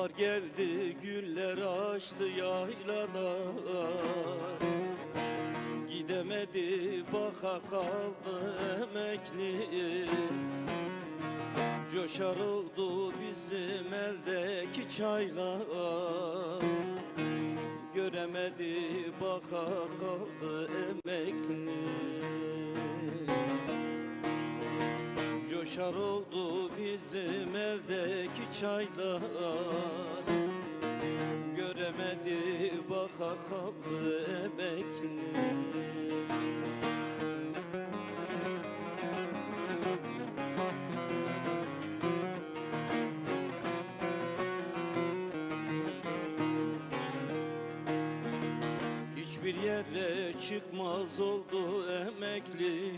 Bahar geldi güller açtı yaylalar. Gidemedi baka kaldı emekli. Coşar oldu bizim eldeki çaylar. Göremedi baka kaldı emekli Coşar oldu bizim eldeki çaylar. Göremedi baka kaldı emekli. Hiçbir yere çıkmaz oldu emekli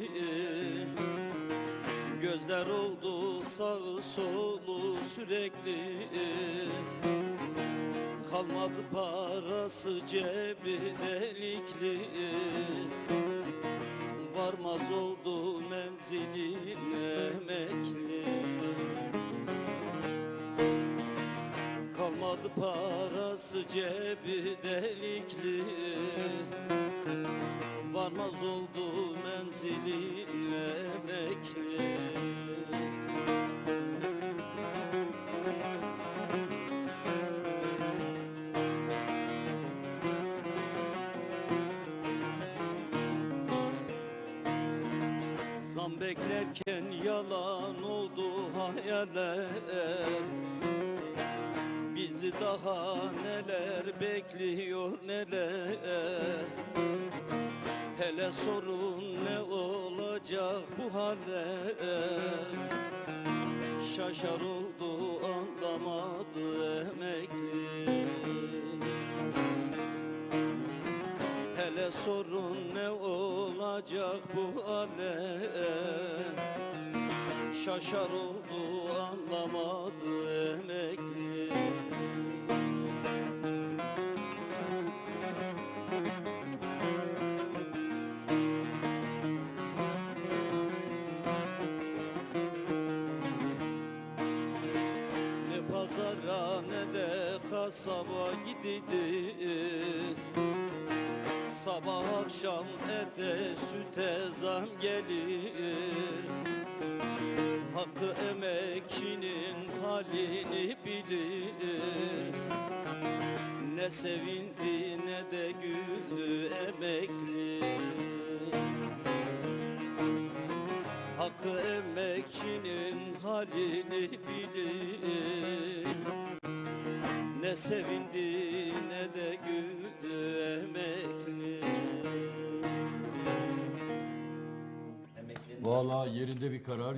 Gözler oldu sağı solu sürekli. Kalmadı parası cebi delikli. Varmaz oldu menziline emekli. Kalmadı parası cebi delikli. Varmaz oldu menziline Zam beklerken yalan oldu hayaller. Bizi daha neler bekliyor neler. Hele sorun ne olacak bu haller? Şaşar oldu anlamadı emekli sorun ne olacak bu alem Şaşar oldu anlamadı emekli. Ne pazara ne de kasaba gidilir Akşam ete süte zam gelir. Hakkı emekçinin halini bilir. Ne sevindi ne de güldü emekli. Hakkı emekçinin halini bilir. Ne sevindi ne de güldü Emekli Valla yerinde bir karar.